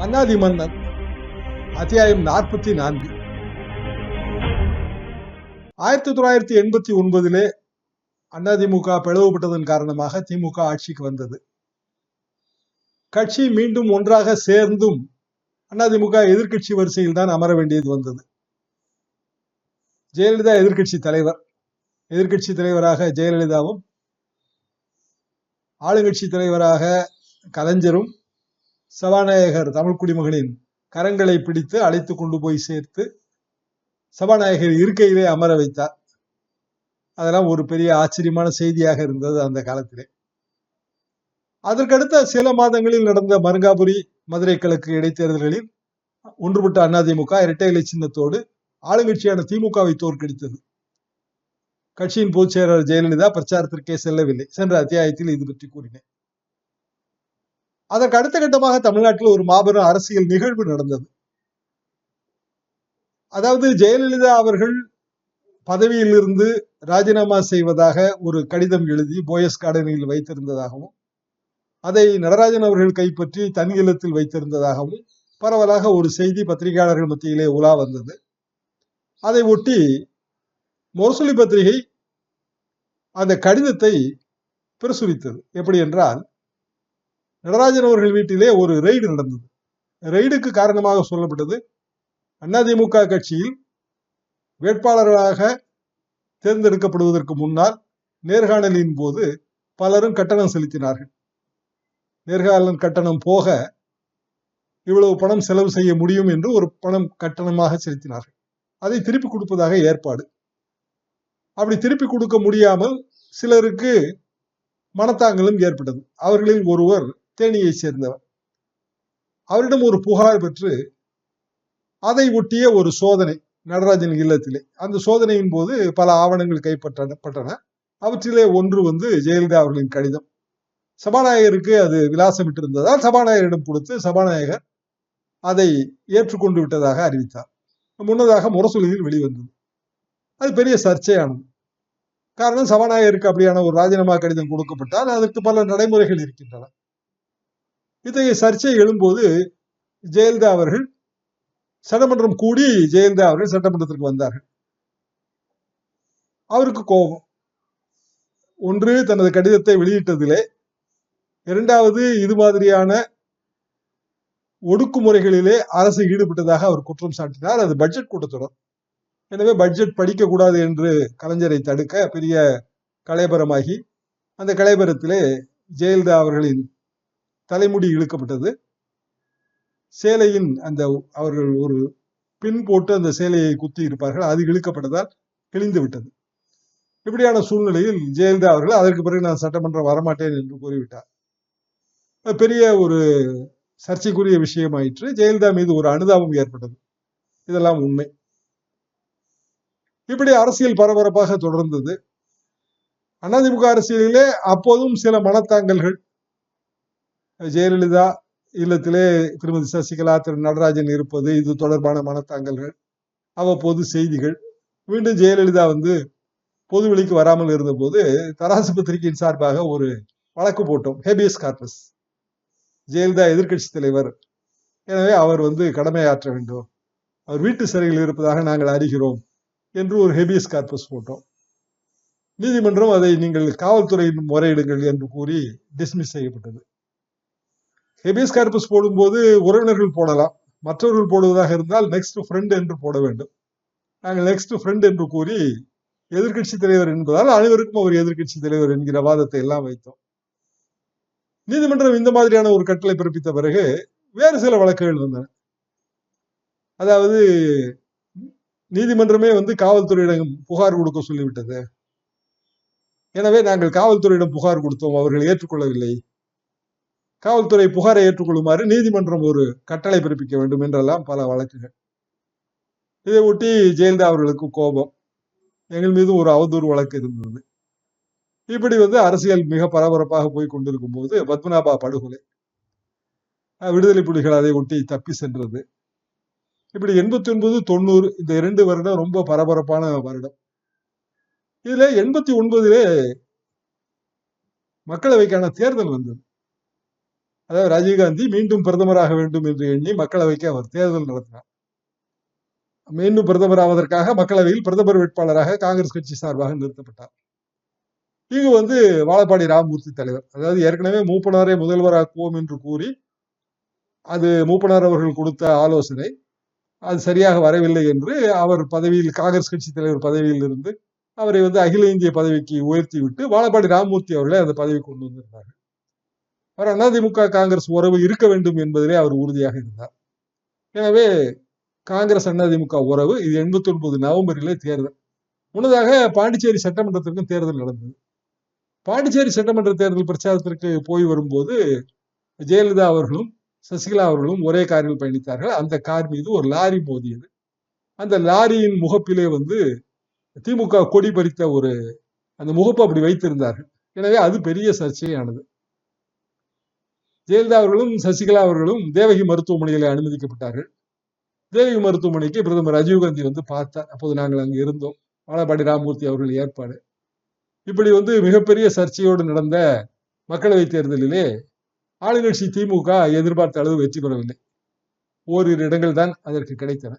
மன்னாதி மன்னன் அத்தியாயம் நாற்பத்தி நான்கு ஆயிரத்தி தொள்ளாயிரத்தி எண்பத்தி ஒன்பதிலே அதிமுக பிளவுபட்டதன் காரணமாக திமுக ஆட்சிக்கு வந்தது. கட்சி மீண்டும் ஒன்றாக சேர்ந்தும் அதிமுக எதிர்க்கட்சி வரிசையில் தான் அமர வேண்டியது வந்தது. ஜெயலலிதா எதிர்கட்சி தலைவர் எதிர்கட்சி தலைவராக ஜெயலலிதாவும் ஆளுங்கட்சி தலைவராக கலைஞரும் சபாநாயகர் தமிழ் குடிமகனின் கரங்களை பிடித்து அழைத்து கொண்டு போய் சேர்த்து சபாநாயகர் இருக்கையிலே அமர வைத்தார். அதெல்லாம் ஒரு பெரிய ஆச்சரியமான செய்தியாக இருந்தது அந்த காலத்திலே. அதற்கடுத்த சில மாதங்களில் நடந்த மருங்காபுரி மதுரை கிழக்கு இடைத்தேர்தல்களில் ஒன்றுபட்ட அதிமுக இரட்டை இலை சின்னத்தோடு ஆளுங்கட்சியான திமுகவை தோற்கடித்தது. கட்சியின் பொதுச் செயலாளர் ஜெயலலிதா பிரச்சாரத்திற்கே செல்லவில்லை. சென்ற அத்தியாயத்தில் இது பற்றி கூறினேன். அதற்கு அடுத்த கட்டமாக தமிழ்நாட்டில் ஒரு மாபெரும் அரசியல் நிகழ்வு நடந்தது. அதாவது ஜெயலலிதா அவர்கள் பதவியில் இருந்து ராஜினாமா செய்வதாக ஒரு கடிதம் எழுதி போயஸ் கார்டனில் வைத்திருந்ததாகவும் அதை நடராஜன் அவர்கள் கைப்பற்றி தனி இல்லத்தில் வைத்திருந்ததாகவும் பரவலாக ஒரு செய்தி பத்திரிகையாளர்கள் மத்தியிலே உலா வந்தது. அதை ஒட்டி முரசொலி பத்திரிகை அந்த கடிதத்தை பிரசுரித்தது. எப்படி என்றால் நடராஜன் அவர்கள் வீட்டிலே ஒரு ரெய்டு நடந்தது. ரெய்டுக்கு காரணமாக சொல்லப்பட்டது அதிமுக கட்சியில் வேட்பாளர்களாக தேர்ந்தெடுக்கப்படுவதற்கு முன்னால் நேர்காணலின் போது பலரும் கட்டணம் செலுத்தினார்கள். நேர்காணல் கட்டணம் போக இவ்வளவு பணம் செலவு செய்ய முடியும் என்று ஒரு பணம் கட்டணமாக செலுத்தினார்கள். அதை திருப்பி கொடுப்பதாக ஏற்பாடு. அப்படி திருப்பி கொடுக்க முடியாமல் சிலருக்கு மனத்தாங்கலும் ஏற்பட்டது. அவர்களில் ஒருவர் தேனியை சேர்ந்தவர். அவரிடம் ஒரு புகார் பெற்று அதை ஒட்டிய ஒரு சோதனை நடராஜன் இல்லத்திலே. அந்த சோதனையின் போது பல ஆவணங்கள் கைப்பற்றப்பட்டன அவற்றிலே ஒன்று வந்து ஜெயலலிதா அவர்களின் கடிதம். சபாநாயகருக்கு அது விலாசமிட்டு இருந்ததால் சபாநாயகரிடம் கொடுத்து சபாநாயகர் அதை ஏற்றுக்கொண்டு விட்டதாக அறிவித்தார். முன்னதாக முரசொலியில் வெளிவந்தது. அது பெரிய சர்ச்சையானது. காரணம் சபாநாயகருக்கு அப்படியான ஒரு ராஜினாமா கடிதம் கொடுக்கப்பட்டால் அதற்கு பல நடைமுறைகள் இருக்கின்றன. இத்தகைய சர்ச்சை எழும்போது ஜெயலலிதா அவர்கள் சட்டமன்றம் கூடி ஜெயலலிதா அவர்கள் சட்டமன்றத்திற்கு வந்தார்கள். அவருக்கு கோபம். ஒன்று தனது கடிதத்தை வெளியிட்டதிலே. இரண்டாவது இது மாதிரியான ஒடுக்குமுறைகளிலே அரசு ஈடுபட்டதாக அவர் குற்றம் சாட்டினார். அது பட்ஜெட் கூட்டத்தொடர். எனவே பட்ஜெட் படிக்க கூடாது என்று கலைஞரை தடுக்க பெரிய கலைபரமாகி அந்த கலைபரத்திலே ஜெயலலிதா அவர்களின் தலைமுடி இழுக்கப்பட்டது. சேலையின் அந்த அவர்கள் ஒரு பின் போட்டு அந்த சேலையை குத்தி இருப்பார்கள். அது இழுக்கப்பட்டதால் கிழிந்து விட்டது. இப்படியான சூழ்நிலையில் ஜெயலலிதா அவர்கள் அதற்கு பிறகு நான் சட்டமன்றம் வரமாட்டேன் என்று கூறிவிட்டார். பெரிய ஒரு சர்ச்சைக்குரிய விஷயமாயிற்று. ஜெயலலிதா மீது ஒரு அனுதாபம் ஏற்பட்டது. இதெல்லாம் உண்மை. இப்படி அரசியல் பரபரப்பாக தொடர்ந்தது. அதிமுக அரசியலிலே அப்போதும் சில மனத்தாங்கல்கள் ஜெயலலிதா இல்லத்திலே திருமதி சசிகலா திரு நடராஜன் இருப்பது இது தொடர்பான மனத்தாங்கல்கள் அவ்வப்போது செய்திகள். மீண்டும் ஜெயலலிதா வந்து பொது வெளிக்கு வராமல் இருந்தபோது தராசு பத்திரிகையின் சார்பாக ஒரு வழக்கு போட்டோம் ஹேபியஸ் கார்பஸ். ஜெயலலிதா எதிர்கட்சி தலைவர். எனவே அவர் வந்து கடமையாற்ற வேண்டும். அவர் வீட்டு சிறையில் இருப்பதாக நாங்கள் அறிகிறோம் என்று ஒரு ஹெபியஸ் கார்பஸ் போட்டோம். நீதிமன்றம் அதை நீங்கள் காவல்துறையின் முறையிடுங்கள் என்று கூறி டிஸ்மிஸ் செய்யப்பட்டது. ஹெபியஸ் கார்பஸ் போடும்போது உறவினர்கள் போடலாம். மற்றவர்கள் போடுவதாக இருந்தால் நெக்ஸ்ட் ஃப்ரெண்ட் என்று போட வேண்டும். நாங்கள் நெக்ஸ்ட் ஃப்ரெண்ட் என்று கூறி எதிர்கட்சி தலைவர் என்பதால் அனைவருக்கும் அவர் எதிர்கட்சி தலைவர் என்கிற வாதத்தை எல்லாம் வைத்தோம். நீதிமன்றம் இந்த மாதிரியான ஒரு கட்டளை பிறப்பித்த பிறகு வேறு சில வழக்குகள் வந்தன. அதாவது நீதிமன்றமே வந்து காவல்துறையிடம் புகார் கொடுக்க சொல்லிவிட்டது. எனவே நாங்கள் காவல்துறையிடம் புகார் கொடுத்தோம். அவர்கள் ஏற்றுக்கொள்ளவில்லை. காவல்துறை புகாரை ஏற்றுக்கொள்ளுமாறு நீதிமன்றம் ஒரு கட்டளை பிறப்பிக்க வேண்டும் என்றெல்லாம் பல வழக்குகள். இதை ஒட்டி ஜெயலலிதா அவர்களுக்கு கோபம். எங்கள் மீது ஒரு அவதூறு வழக்கு இருந்தது. இப்படி வந்து அரசியல் மிக பரபரப்பாக போய் கொண்டிருக்கும் போது பத்மநாபா படுகொலை. விடுதலை புலிகள் அதை ஒட்டி தப்பி சென்றது. இப்படி எண்பத்தி ஒன்பது தொண்ணூறு இந்த இரண்டு வருடம் ரொம்ப பரபரப்பான வருடம். இதுல எண்பத்தி ஒன்பதுலே மக்களவைக்கான தேர்தல் வந்தது. அதாவது ராஜீவ்காந்தி மீண்டும் பிரதமராக வேண்டும் என்று எண்ணி மக்களவைக்கு அவர் தேர்தல் நடத்தினார். மீண்டும் பிரதமர் ஆவதற்காக மக்களவையில் பிரதமர் வேட்பாளராக காங்கிரஸ் கட்சி சார்பாக நிறுத்தப்பட்டார். இங்கு வந்து வாழப்பாடி ராமமூர்த்தி தலைவர் அதாவது ஏற்கனவே மூப்பனாரை முதல்வராக்குவோம் என்று கூறி அது மூப்பனார் அவர்கள் கொடுத்த ஆலோசனை அது சரியாக வரவில்லை என்று அவர் பதவியில் காங்கிரஸ் கட்சி தலைவர் பதவியில் இருந்து அவரை வந்து அகில இந்திய பதவிக்கு உயர்த்தி விட்டு வாழப்பாடி ராமமூர்த்தி அவர்களை அந்த பதவி கொண்டு வந்திருந்தார்கள். அவர் அதிமுக காங்கிரஸ் உறவு இருக்க வேண்டும் என்பதிலே அவர் உறுதியாக இருந்தார். எனவே காங்கிரஸ் அதிமுக உறவு இது எண்பத்தி ஒன்பது நவம்பரிலே தேர்தல். முன்னதாக பாண்டிச்சேரி சட்டமன்றத்திற்கும் தேர்தல் நடந்தது. பாண்டிச்சேரி சட்டமன்ற தேர்தல் பிரச்சாரத்திற்கு போய் வரும்போது ஜெயலலிதா அவர்களும் சசிகலா அவர்களும் ஒரே காரில் பயணித்தார்கள். அந்த கார் மீது ஒரு லாரி மோதியது. அந்த லாரியின் முகப்பிலே வந்து திமுக கொடி பறித்த ஒரு அந்த முகப்பு அப்படி வைத்திருந்தார்கள். எனவே அது பெரிய சர்ச்சையானது. ஜெயலலிதா அவர்களும் சசிகலா அவர்களும் தேவகி மருத்துவமனையில் அனுமதிக்கப்பட்டார்கள். தேவகி மருத்துவமனைக்கு பிரதமர் ராஜீவ்காந்தி வந்து பார்த்தார். அப்போது நாங்கள் அங்கு இருந்தோம். வாழப்பாடி ராமமூர்த்தி அவர்கள் ஏற்பாடு. இப்படி வந்து மிகப்பெரிய சர்ச்சையோடு நடந்த மக்களவை தேர்தலிலே ஆளுங்கட்சி திமுக எதிர்பார்த்த அளவு வெற்றி பெறவில்லை. ஓரிரு இடங்கள் தான் அதற்கு கிடைத்தன.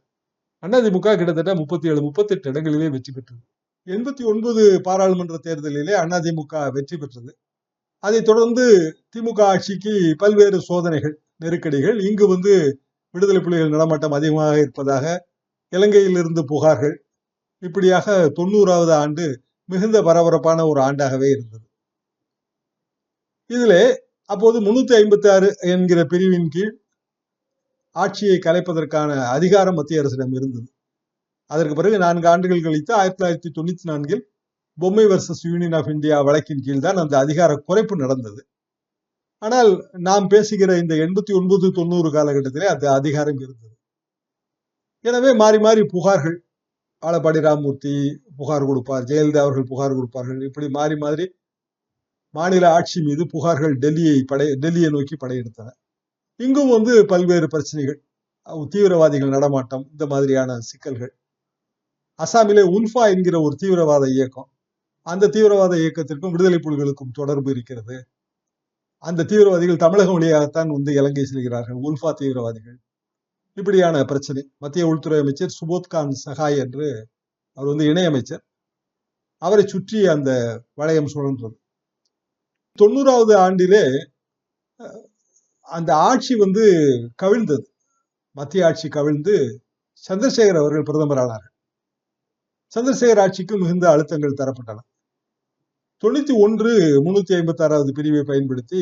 அதிமுக கிட்டத்தட்ட முப்பத்தி ஏழு முப்பத்தெட்டு இடங்களிலே வெற்றி பெற்றது. எண்பத்தி ஒன்பது பாராளுமன்ற தேர்தலிலே அதிமுக வெற்றி பெற்றது. அதைத் தொடர்ந்து திமுக ஆட்சிக்கு பல்வேறு சோதனைகள் நெருக்கடிகள் இங்கு வந்து விடுதலை புலிகள் நடமாட்டம் அதிகமாக இருப்பதாக இலங்கையிலிருந்து புகார்கள். இப்படியாக தொண்ணூறாவது ஆண்டு மிகுந்த பரபரப்பான ஒரு ஆண்டாகவே இருந்தது. இதிலே அப்போது முன்னூத்தி ஐம்பத்தி ஆறு என்கிற பிரிவின் கீழ் ஆட்சியை கலைப்பதற்கான அதிகாரம் மத்திய அரசிடம் இருந்தது. அதற்கு பிறகு நான்கு ஆண்டுகள் கழித்து ஆயிரத்தி தொள்ளாயிரத்தி தொண்ணூத்தி நான்கில் பொம்மை வர்சஸ் யூனியன் ஆஃப் இந்தியா வழக்கின் கீழ் தான் அந்த அதிகார குறைப்பு நடந்தது. ஆனால் நாம் பேசுகிற இந்த எண்பத்தி ஒன்பது தொண்ணூறு காலகட்டத்திலே அந்த அதிகாரம் இருந்தது. எனவே மாறி மாறி புகார்கள் ஆலப்பாடி ராமமூர்த்தி புகார் கொடுப்பார் ஜெயலலிதா அவர்கள் புகார் கொடுப்பார்கள் இப்படி மாறி மாறி மாநில ஆட்சி மீது புகார்கள் டெல்லியை படை டெல்லியை நோக்கி படையெடுத்தன. இங்கும் வந்து பல்வேறு பிரச்சனைகள் தீவிரவாதிகள் நடமாட்டம் இந்த மாதிரியான சிக்கல்கள். அசாமிலே உல்ஃபா என்கிற ஒரு தீவிரவாத இயக்கம் அந்த தீவிரவாத இயக்கத்திற்கும் விடுதலை புலிகளுக்கும் தொடர்பு இருக்கிறது. அந்த தீவிரவாதிகள் தமிழகம் வழியாகத்தான் வந்து இலங்கை செல்கிறார்கள் உல்ஃபா தீவிரவாதிகள். இப்படியான பிரச்சனை. மத்திய உள்துறை அமைச்சர் சுபோத்கான் சகாய் என்று அவர் வந்து இணையமைச்சர். அவரை சுற்றி அந்த வளையம் சுழன்றது. தொண்ணூறாவது ஆண்டிலே அந்த ஆட்சி வந்து கவிழ்ந்தது. மத்திய ஆட்சி கவிழ்ந்து சந்திரசேகர் அவர்கள் பிரதமரானார்கள் சந்திரசேகர் ஆட்சிக்கு மிகுந்த அழுத்தங்கள் தரப்பட்டன. தொண்ணூத்தி ஒன்று முன்னூத்தி ஐம்பத்தி ஆறாவது பிரிவை பயன்படுத்தி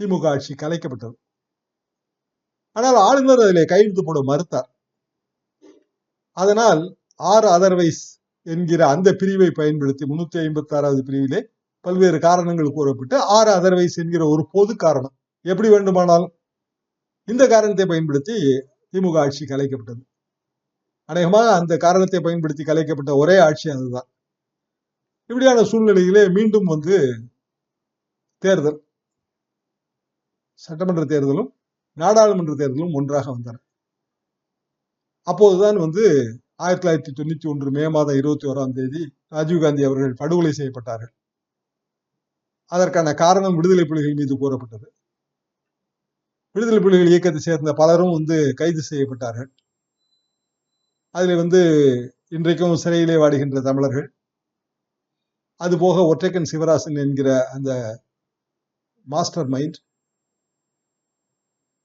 திமுக ஆட்சி கலைக்கப்பட்டது. ஆனால் ஆளுநர் அதில் கையெழுத்து போட மறுத்தார். அதனால் ஆர் அதர்வைஸ் என்கிற அந்த பிரிவை பயன்படுத்தி முன்னூத்தி ஐம்பத்தி ஆறாவது பிரிவிலே பல்வேறு காரணங்கள் கூறப்பட்டு ஆர் அதர்வைஸ் என்கிற ஒரு பொது காரணம் எப்படி வேண்டுமானாலும் இந்த காரணத்தை பயன்படுத்தி திமுக ஆட்சி கலைக்கப்பட்டது. அநேகமாக அந்த காரணத்தை பயன்படுத்தி கலைக்கப்பட்ட ஒரே ஆட்சி அதுதான். இப்படியான சூழ்நிலையிலே மீண்டும் வந்து தேர்தல் சட்டமன்ற தேர்தலும் நாடாளுமன்ற தேர்தலும் ஒன்றாக வந்தன. அப்போதுதான் வந்து ஆயிரத்தி தொள்ளாயிரத்தி தொண்ணூத்தி ஒன்று மே மாதம் இருபத்தி ஓராம் தேதி ராஜீவ்காந்தி அவர்கள் படுகொலை செய்யப்பட்டார்கள். அதற்கான காரணம் விடுதலை புலிகள் மீது கூறப்பட்டது. விடுதலை புலிகள் இயக்கத்தை சேர்ந்த பலரும் வந்து கைது செய்யப்பட்டார்கள். அதில் வந்து இன்றைக்கும் சிறையிலே வாடுகின்ற தமிழர்கள் அதுபோக ஒற்றைக்கன் சிவராசன் என்கிற அந்த மாஸ்டர் மைண்ட்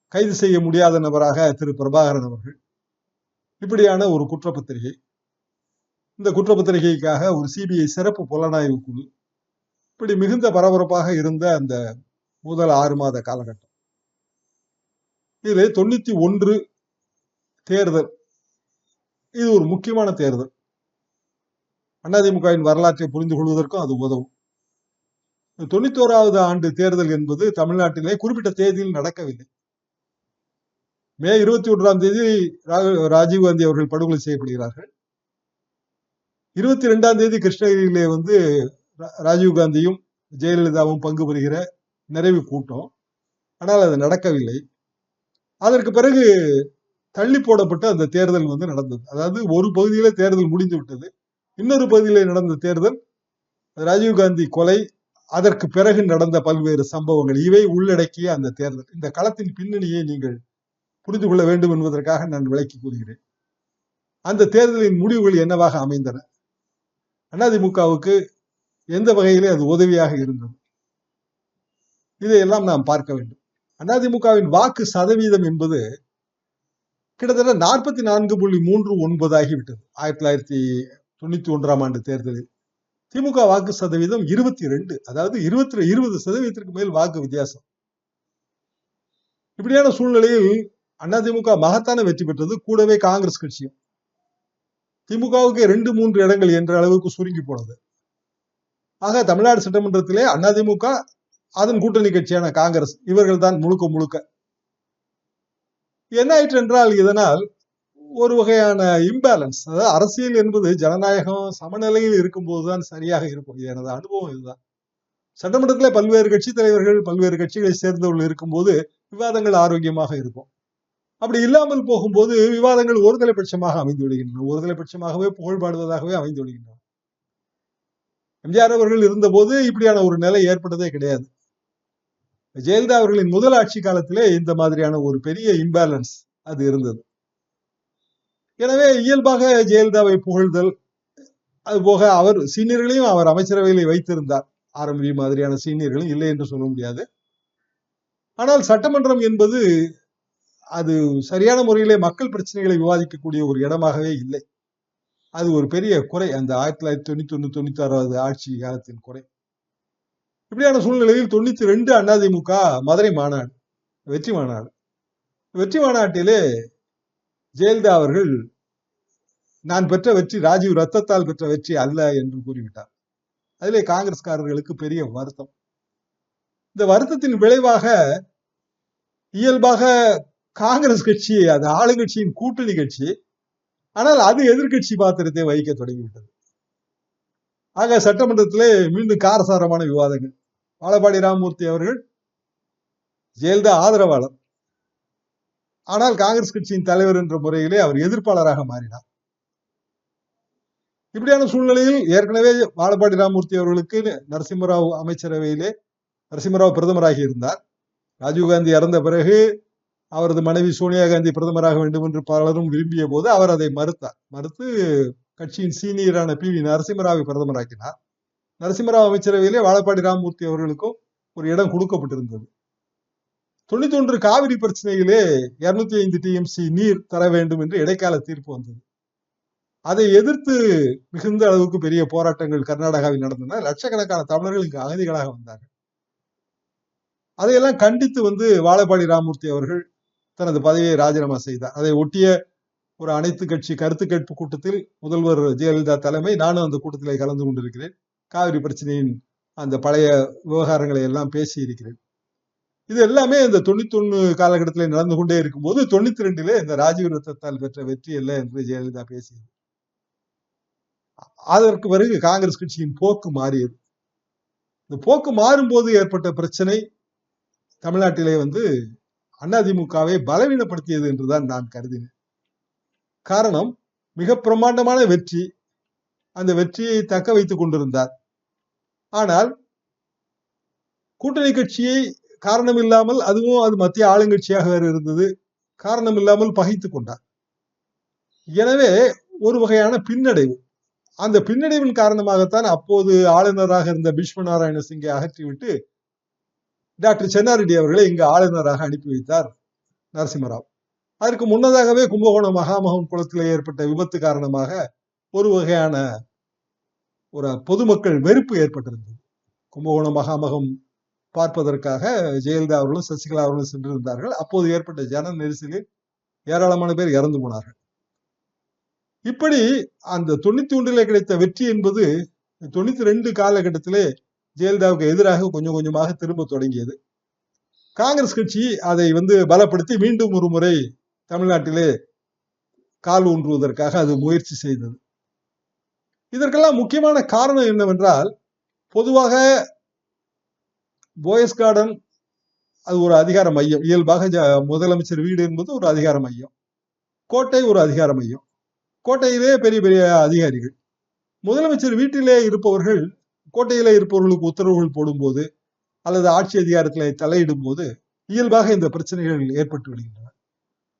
கைது செய்ய முடியாத நபராக திரு பிரபாகரன் அவர்கள். இப்படியான ஒரு குற்றப்பத்திரிகை. இந்த குற்றப்பத்திரிகைக்காக ஒரு சிபிஐ சிறப்பு புலனாய்வு குழு இப்படி மிகுந்த பரபரப்பாக இருந்த அந்த முதல் ஆறு மாத காலகட்டம். இதில் தொண்ணூத்தி ஒன்று தேர்தல். இது ஒரு முக்கியமான தேர்தல். அதிமுகவின் வரலாற்றை புரிந்து கொள்வதற்கும் அது உதவும். தொண்ணூத்தி ஓராவது ஆண்டு தேர்தல் என்பது தமிழ்நாட்டிலே குறிப்பிட்ட தேதியில் நடக்கவில்லை. மே இருபத்தி ஒன்றாம் தேதி ராஜீவ் காந்தி அவர்கள் படுகொலை செய்யப்படுகிறார்கள். இருபத்தி ரெண்டாம் தேதி கிருஷ்ணகிரியிலே வந்து ராஜீவ் காந்தியும் ஜெயலலிதாவும் பங்கு பெறுகிற நிறைவு கூட்டம். ஆனால் அது நடக்கவில்லை. அதற்கு பிறகு தள்ளி போடப்பட்ட அந்த தேர்தல் வந்து நடந்தது. அதாவது ஒரு பகுதியில தேர்தல் முடிந்து விட்டது. இன்னொரு பகுதியில் நடந்த தேர்தல் ராஜீவ்காந்தி கொலை அதற்கு பிறகு நடந்த பல்வேறு சம்பவங்கள் இவை உள்ளடக்கிய அந்த தேர்தல். இந்த களத்தின் பின்னணியை நீங்கள் புரிந்து கொள்ள வேண்டும் என்பதற்காக நான் விளக்கி கூறுகிறேன். அந்த தேர்தலின் முடிவுகள் என்னவாக அமைந்தன? அதிமுகவுக்கு எந்த வகையிலே அது உதவியாக இருந்தது? இதையெல்லாம் நாம் பார்க்க வேண்டும். அதிமுகவின் வாக்கு சதவீதம் என்பது கிட்டத்தட்ட நாற்பத்தி நான்கு புள்ளி மூன்று ஒன்பது ஆகிவிட்டது. ஆயிரத்தி தொள்ளாயிரத்தி தொண்ணூத்தி ஒன்றாம் ஆண்டு தேர்தலில் திமுக வாக்கு சதவீதம் இருபத்தி ரெண்டு அதாவது இருபத்தி இருபது சதவீதத்திற்கு மேல் வாக்கு வித்தியாசம். இப்படியான சூழ்நிலையில் அதிமுக மகத்தான வெற்றி பெற்றது கூடவே காங்கிரஸ் கட்சியும். திமுகவுக்கு ரெண்டு மூன்று இடங்கள் என்ற அளவுக்கு சுருங்கி போனது. ஆக தமிழ்நாடு சட்டமன்றத்திலே அதிமுக அதன் கூட்டணி கட்சியான காங்கிரஸ் இவர்கள் தான் முழுக்க முழுக்க. என்ன ஆயிற்று என்றால் இதனால் ஒரு வகையான இம்பேலன்ஸ் அதாவது அரசியல் என்பது ஜனநாயகம் சமநிலையில் இருக்கும்போதுதான் சரியாக இருக்கும். இது எனது அனுபவம் இதுதான். சட்டமன்றத்தில் பல்வேறு கட்சி தலைவர்கள் பல்வேறு கட்சிகளை சேர்ந்தவர்கள் இருக்கும்போது விவாதங்கள் ஆரோக்கியமாக இருக்கும். அப்படி இல்லாமல் போகும்போது விவாதங்கள் ஒருதலைபட்சமாக அமைந்து விடுகின்றன. ஒருதலைபட்சமாகவே புகழ்பாடுவதாகவே அமைந்து விடுகின்றன. எம்ஜிஆர் அவர்கள் இருந்தபோது இப்படியான ஒரு நிலை ஏற்பட்டதே கிடையாது. ஜெயலலிதா அவர்களின் முதல் ஆட்சி காலத்திலே இந்த மாதிரியான ஒரு பெரிய இம்பேலன்ஸ் அது இருந்தது. எனவே இயல்பாக ஜெயலலிதாவை புகழ்தல் அது போக அவர் சீனியர்களையும் அவர் அமைச்சரவையில் வைத்திருந்தார். ஆரம்பி மாதிரியான சீனியர்களும் இல்லை என்று சொல்ல முடியாது. ஆனால் சட்டமன்றம் என்பது அது சரியான முறையிலே மக்கள் பிரச்சனைகளை விவாதிக்கக்கூடிய ஒரு இடமாகவே இல்லை. அது ஒரு பெரிய குறை. அந்த ஆயிரத்தி தொள்ளாயிரத்தி தொண்ணூத்தி ஒண்ணு தொண்ணூத்தி ஆறாவது ஆட்சி காலத்தின் குறை. இப்படியான சூழ்நிலையில் தொண்ணூத்தி ரெண்டு அதிமுக மதுரை மாநாடு வெற்றி மாநாடு. வெற்றி மாநாட்டிலே ஜெயலலிதா அவர்கள் நான் பெற்ற வெற்றி ராஜீவ் ரத்தத்தால் பெற்ற வெற்றி அல்ல என்று கூறிவிட்டார். அதிலே காங்கிரஸ்காரர்களுக்கு பெரிய வருத்தம். இந்த வருத்தத்தின் விளைவாக இயல்பாக காங்கிரஸ் கட்சி அது ஆளுங்கட்சியின் கூட்டணி கட்சி ஆனால் அது எதிர்கட்சி பாத்திரத்தை வகிக்க தொடங்கிவிட்டது. ஆக சட்டமன்றத்திலே மீண்டும் காரசாரமான விவாதங்கள். வாழப்பாடி ராமமூர்த்தி அவர்கள் ஜெயலலிதா ஆதரவாளர். ஆனால் காங்கிரஸ் கட்சியின் தலைவர் என்ற முறையிலே அவர் எதிர்ப்பாளராக மாறினார். இப்படியான சூழ்நிலையில் ஏற்கனவே வாழப்பாடி ராமமூர்த்தி அவர்களுக்கு நரசிம்மராவ் அமைச்சரவையிலே நரசிம்மராவ் பிரதமராகி இருந்தார். ராஜீவ்காந்தி இறந்த பிறகு அவரது மனைவி சோனியா காந்தி பிரதமராக வேண்டும் என்று பலரும் விரும்பிய போது அவர் அதை மறுத்தார். மறுத்து கட்சியின் சீனியரான பி வி நரசிம்மராவை பிரதமராக்கினார். நரசிம்மராவ் அமைச்சரவையிலே வாழப்பாடி ராமமூர்த்தி அவர்களுக்கும் ஒரு இடம் கொடுக்கப்பட்டிருந்தது. தொண்ணூத்தி ஒன்று காவிரி பிரச்சனையிலே இருநூத்தி ஐந்து டிஎம்சி நீர் தர வேண்டும் என்று இடைக்கால தீர்ப்பு வந்தது. அதை எதிர்த்து மிகுந்த அளவுக்கு பெரிய போராட்டங்கள் கர்நாடகாவில் நடந்தன. லட்சக்கணக்கான தமிழர்கள் இங்கு அகதிகளாக வந்தார்கள். அதையெல்லாம் கண்டித்து வந்து வாழப்பாடி ராமமூர்த்தி அவர்கள் தனது பதவியை ராஜினாமா செய்தார். அதை ஒட்டிய ஒரு அனைத்து கட்சி கருத்து கேட்பு கூட்டத்தில் முதல்வர் ஜெயலலிதா தலைமை நானும் அந்த கூட்டத்தில் கலந்து கொண்டிருக்கிறேன். காவிரி பிரச்சனையின் அந்த பழைய விவகாரங்களை எல்லாம் பேசி இருக்கிறேன் இது எல்லாமே இந்த தொண்ணூத்தி ஒண்ணு காலகட்டத்தில் நடந்து கொண்டே இருக்கும்போது தொண்ணூத்தி ரெண்டுல இந்த ராஜீவ் ரத்தத்தால் பெற்ற வெற்றி அல்ல என்று ஜெயலலிதா பேசியது. அதற்கு பிறகு காங்கிரஸ் கட்சியின் போக்கு மாறியது. இந்த போக்கு மாறும்போது ஏற்பட்ட பிரச்சனை தமிழ்நாட்டிலே வந்து அதிமுகவை பலவீனப்படுத்தியது என்றுதான் நான் கருதினேன். காரணம் மிக பிரமாண்டமான வெற்றி. அந்த வெற்றியை தக்க வைத்துக் கொண்டிருந்தார். ஆனால் கூட்டணி கட்சியை காரணம் இல்லாமல் அதுவும் அது மத்திய ஆளுங்கட்சியாக வேறு இருந்தது. காரணம் இல்லாமல் பகைத்துக் கொண்டார். எனவே ஒரு வகையான பின்னடைவு. அந்த பின்னடைவின் காரணமாகத்தான் அப்போது ஆளுநராக இருந்த பீஷ்ம நாராயண சிங்கை அகற்றிவிட்டு டாக்டர் சென்னாரெட்டி அவர்களை இங்கு ஆளுநராக அனுப்பி வைத்தார் நரசிம்மராவ். அதற்கு முன்னதாகவே கும்பகோணம் மகாமகம் குளத்தில் ஏற்பட்ட விபத்து காரணமாக ஒரு வகையான ஒரு பொதுமக்கள் வெறுப்பு ஏற்பட்டிருந்தது. கும்பகோணம் மகாமகம் பார்ப்பதற்காக ஜெயலலிதா அவர்களும் சசிகலா அவர்களும் சென்றிருந்தார்கள். அப்போது ஏற்பட்ட ஜன நெரிசலில் ஏராளமான பேர் இறந்து போனார்கள். இப்படி அந்த தொண்ணூத்தி ஒன்றிலே கிடைத்த வெற்றி என்பது தொண்ணூத்தி ரெண்டு காலகட்டத்திலே ஜெயலலிதாவுக்கு எதிராக கொஞ்சம் கொஞ்சமாக திரும்ப தொடங்கியது. காங்கிரஸ் கட்சி அதை வந்து பலப்படுத்தி மீண்டும் ஒரு முறை தமிழ்நாட்டிலே கால் ஊன்றுவதற்காக அது முயற்சி செய்தது. இதற்கெல்லாம் முக்கியமான காரணம் என்னவென்றால் பொதுவாக போயஸ் கார்டன் அது ஒரு அதிகார மையம். இயல்பாக முதலமைச்சர் வீடு என்பது ஒரு அதிகார மையம். கோட்டை ஒரு அதிகார மையம். கோட்டையிலே பெரிய பெரிய அதிகாரிகள். முதலமைச்சர் வீட்டிலே இருப்பவர்கள் கோட்டையிலே இருப்பவர்களுக்கு உத்தரவுகள் போடும்போது அல்லது ஆட்சி அதிகாரத்தில் தலையிடும் போது இயல்பாக இந்த பிரச்சனைகள் ஏற்பட்டு விடுகின்றன.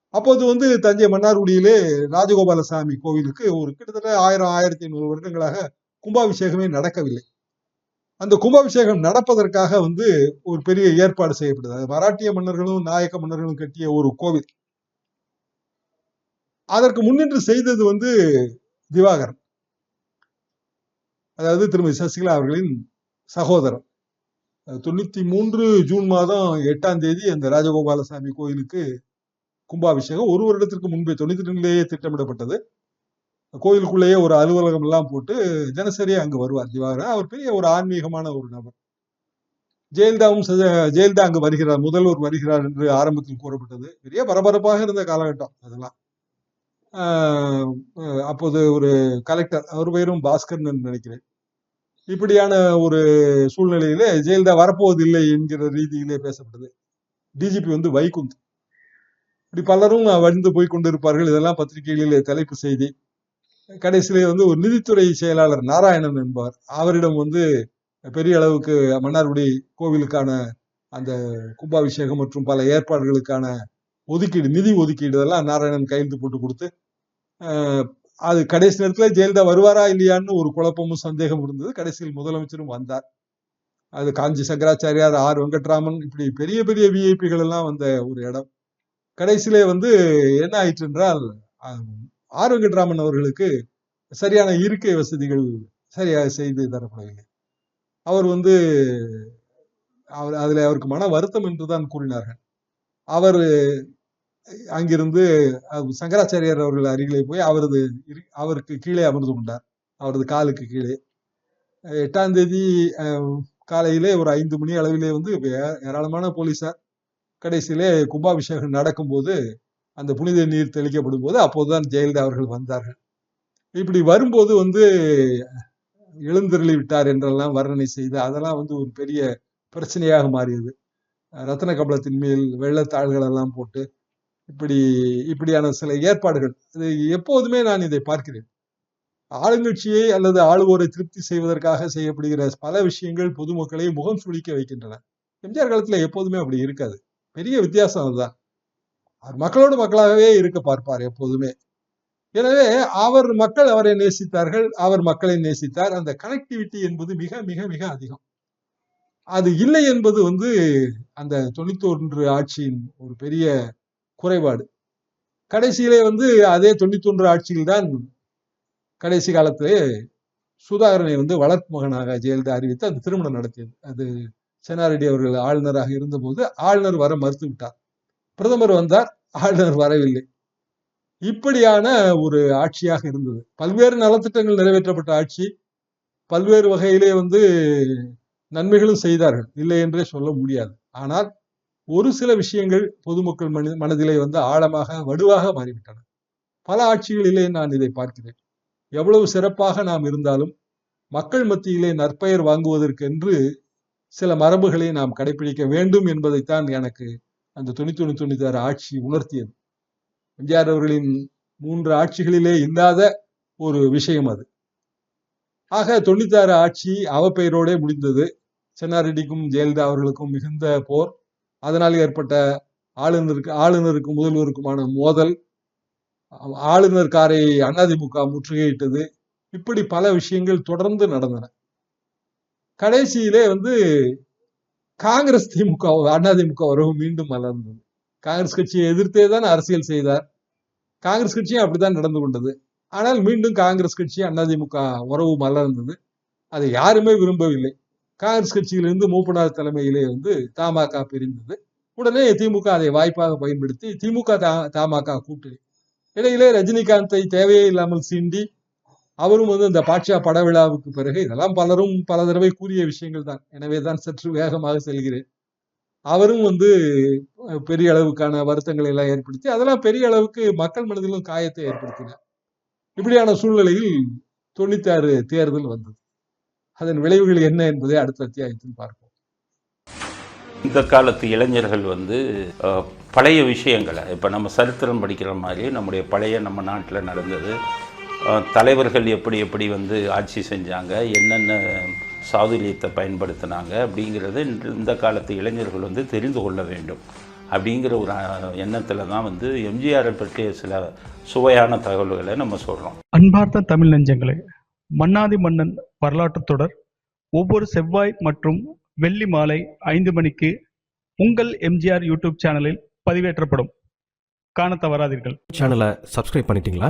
அப்போது வந்து தஞ்சை மன்னார்குடியிலே ராஜகோபாலசாமி கோவிலுக்கு ஒரு கிட்டத்தட்ட ஆயிரம் ஆயிரத்தி ஐநூறு வருடங்களாக கும்பாபிஷேகமே நடக்கவில்லை. அந்த கும்பாபிஷேகம் நடப்பதற்காக வந்து ஒரு பெரிய ஏற்பாடு செய்யப்படுது. அது மராட்டிய மன்னர்களும் நாயக்க மன்னர்களும் கட்டிய ஒரு கோவில். அதற்கு முன்னின்று செய்தது வந்து திவாகரன். அதாவது திருமதி சசிகலா அவர்களின் சகோதரர். தொண்ணூத்தி மூன்று ஜூன் மாதம் எட்டாம் தேதி அந்த ராஜகோபாலசாமி கோயிலுக்கு கும்பாபிஷேகம் ஒரு வருடத்திற்கு முன்பே தொண்ணூத்தி ரெண்டுலேயே திட்டமிடப்பட்டது. கோயிலுக்குள்ளேயே ஒரு அலுவலகம் எல்லாம் போட்டு தினசரி அங்கு வருவார். திவாகரன் அவர் பெரிய ஒரு ஆன்மீகமான ஒரு நபர். ஜெயலலிதாவும் ஜெயலலிதா அங்கு வருகிறார். முதல்வர் வருகிறார் என்று ஆரம்பத்தில் கூறப்பட்டது. பெரிய பரபரப்பாக இருந்த காலகட்டம் அதெல்லாம். அப்போது ஒரு கலெக்டர் அவர் பேரும் பாஸ்கர்னு நினைக்கிறேன். இப்படியான ஒரு சூழ்நிலையிலே ஜெயலலிதா வரப்போவதில்லை என்கிற ரீதியிலே பேசப்பட்டது. டிஜிபி வந்து வைகுந்த். இப்படி பலரும் வந்து போய் கொண்டிருப்பார்கள். இதெல்லாம் பத்திரிகைகளிலே தலைப்பு செய்தி. கடைசியிலே வந்து ஒரு நிதித்துறை செயலாளர் நாராயணன் என்பார் அவரிடம் வந்து பெரிய அளவுக்கு மன்னார்குடி கோவிலுக்கான அந்த கும்பாபிஷேகம் மற்றும் பல ஏற்பாடுகளுக்கான ஒதுக்கீடு நிதி ஒதுக்கீடு இதெல்லாம் நாராயணன் கையெழுத்து போட்டு கொடுத்து ஆஹ், அது கடைசி நேரத்தில் ஜெயலலிதா வருவாரா இல்லையான்னு ஒரு குழப்பமும் சந்தேகம் இருந்தது. கடைசியில் முதலமைச்சரும் வந்தார். அது காஞ்சி சங்கராச்சாரியார் ஆர் வெங்கட்ராமன் இப்படி பெரிய பெரிய விஐபிகள் எல்லாம் வந்த ஒரு இடம். கடைசியிலே வந்து என்ன ஆயிற்று என்றால் ஆர் வெங்கட்ராமன் அவர்களுக்கு சரியான இருக்கை வசதிகள் சரியாக செய்து தரப்படவில்லை. அவர் வந்து அவர் அதில் அவருக்கு மன வருத்தம் என்றுதான் கூறினார்கள். அவர் அங்கிருந்து சங்கராச்சாரியர் சங்கராச்சாரியார் அவர்கள் அருகிலே போய் அவரது அவருக்கு கீழே அமர்ந்து கொண்டார். அவரது காலுக்கு கீழே. எட்டாம் தேதி காலையிலே ஒரு ஐந்து மணி அளவிலே வந்து ஏராளமான போலீசார் கடைசியிலே கும்பாபிஷேகம் நடக்கும்போது அந்த புனித நீர் தெளிக்கப்படும் போது அப்போதுதான் ஜெயலலிதா அவர்கள் வந்தார்கள். இப்படி வரும்போது வந்து எழுந்தருளி விட்டார் என்றெல்லாம் வர்ணனை செய்து அதெல்லாம் வந்து ஒரு பெரிய பிரச்சனையாக மாறியது. ரத்தன கபலத்தின் மேல் வெள்ளத்தாள்கள் எல்லாம் போட்டு இப்படி இப்படியான சில ஏற்பாடுகள். இது எப்போதுமே நான் இதை பார்க்கிறேன். ஆளுங்கட்சியை அல்லது ஆளுவோரை திருப்தி செய்வதற்காக செய்யப்படுகிற பல விஷயங்கள் பொதுமக்களை முகம் சுழிக்க வைக்கின்றன. எம்ஜிஆர் காலத்துல எப்போதுமே அப்படி இருக்காது. பெரிய வித்தியாசம் அதுதான். மக்களோடு மக்களாகவே இருக்க பார்ப்பார் எப்போதுமே. எனவே அவர் மக்கள் அவரை நேசித்தார்கள் அவர் மக்களை நேசித்தார். அந்த கனெக்டிவிட்டி என்பது மிக மிக மிக அதிகம். அது இல்லை என்பது வந்து அந்த தொண்ணூத்தொன்று ஆட்சியின் ஒரு பெரிய குறைபாடு. கடைசியிலே வந்து அதே தொண்ணூத்தொன்று ஆட்சியில்தான் கடைசி காலத்திலே சுதாகரனை வந்து வளர்ப்பு மகனாக ஜெயலலிதா அறிவித்து அந்த திருமணம் நடத்தியது. அது சென்னாரெட்டி அவர்கள் ஆளுநராக இருந்தபோது ஆளுநர் வர மறுத்து விட்டார். பிரதமர் வந்தார் ஆளுநர் வரவில்லை. இப்படியான ஒரு ஆட்சியாக இருந்தது. பல்வேறு நலத்திட்டங்கள் நிறைவேற்றப்பட்ட ஆட்சி. பல்வேறு வகையிலே வந்து நன்மைகளும் செய்தார்கள். இல்லை என்றே சொல்ல முடியாது. ஆனால் ஒரு சில விஷயங்கள் பொதுமக்கள் மனி மனதிலே வந்து ஆழமாக வடுவாக மாறிவிட்டன. பல ஆட்சிகளிலே நான் இதை பார்க்கிறேன். எவ்வளவு சிறப்பாக நாம் இருந்தாலும் மக்கள் மத்தியிலே நற்பெயர் வாங்குவதற்கென்று சில மரபுகளை நாம் கடைபிடிக்க வேண்டும் என்பதைத்தான் எனக்கு அந்த தொண்ணூத்தி ஒன்று தொண்ணூத்தி ஆறு ஆட்சி உணர்த்தியது. எம்ஜிஆர் அவர்களின் மூன்று ஆட்சிகளிலே இல்லாத ஒரு விஷயம் அது. ஆக தொண்ணூத்தி ஆறு ஆட்சி அவப்பெயரோடே முடிந்தது. சென்னாரெட்டிக்கும் ஜெயலலிதா அவர்களுக்கும் மிகுந்த போர். அதனால் ஏற்பட்ட ஆளுநருக்கு ஆளுநருக்கும் முதல்வருக்குமான மோதல். ஆளுநர் காரை அதிமுக முற்றுகையிட்டது. இப்படி பல விஷயங்கள் தொடர்ந்து நடந்தன. கடைசியிலே வந்து காங்கிரஸ் திமுக அதிமுக உறவு மீண்டும் மலர்ந்தது. காங்கிரஸ் கட்சியை எதிர்த்தே தான் அரசியல் செய்தார். காங்கிரஸ் கட்சியும் அப்படித்தான் நடந்து கொண்டது. ஆனால் மீண்டும் காங்கிரஸ் கட்சி அதிமுக உறவு மலர்ந்தது. அதை யாருமே விரும்பவில்லை. காங்கிரஸ் கட்சியிலிருந்து மூப்பனார் தலைமையிலே வந்து தமாக பிரிந்தது. உடனே திமுக அதை வாய்ப்பாக பயன்படுத்தி திமுக தா- தமாக கூட்டணி. இடையிலே ரஜினிகாந்தை தேவையே இல்லாமல் சீண்டி அவரும் வந்து இந்த பாட்சா பட விழாவுக்கு பிறகு இதெல்லாம் பலரும் பல தடவை கூறிய விஷயங்கள் தான். எனவே தான் சற்று வேகமாக செல்கிறேன். அவரும் வந்து பெரிய அளவுக்கான வருத்தங்களை எல்லாம் ஏற்படுத்தி அதெல்லாம் பெரிய அளவுக்கு மக்கள் மனதிலும் காயத்தை ஏற்படுத்தின இப்படியான சூழ்நிலையில் தொண்ணூத்தி ஆறு தேர்தல் வந்தது. அதன் விளைவுகள் என்ன என்பதை அடுத்த அத்தியாயத்தில் பார்ப்போம். இந்த காலத்து இளைஞர்கள் வந்து பழைய விஷயங்களை இப்போ நம்ம சரித்திரம் படிக்கிற மாதிரி நம்முடைய பழைய நம்ம நாட்டில் நடந்தது. தலைவர்கள் எப்படி எப்படி வந்து ஆட்சி செஞ்சாங்க என்னென்ன சாதுரியத்தை பயன்படுத்தினாங்க அப்படிங்கிறத இந்த காலத்து இளைஞர்கள் வந்து தெரிந்து கொள்ள வேண்டும். அப்படிங்கிற ஒரு எண்ணத்தில் தான் வந்து எம்ஜிஆரை பற்றிய சில சுவையான தகவல்களை நம்ம சொல்கிறோம் அன்பார்ந்த தமிழ் நெஞ்சங்களே மன்னாதி மன்னன் வரலாற்றுத் தொடர் ஒவ்வொரு செவ்வாய் மற்றும் வெள்ளி மாலை ஐந்து மணிக்கு உங்கள் எம்ஜிஆர் யூடியூப் சேனலில் பதிவேற்றப்படும். காண தவறாதீர்கள். சேனலை சப்ஸ்கிரைப் பண்ணிட்டீங்களா?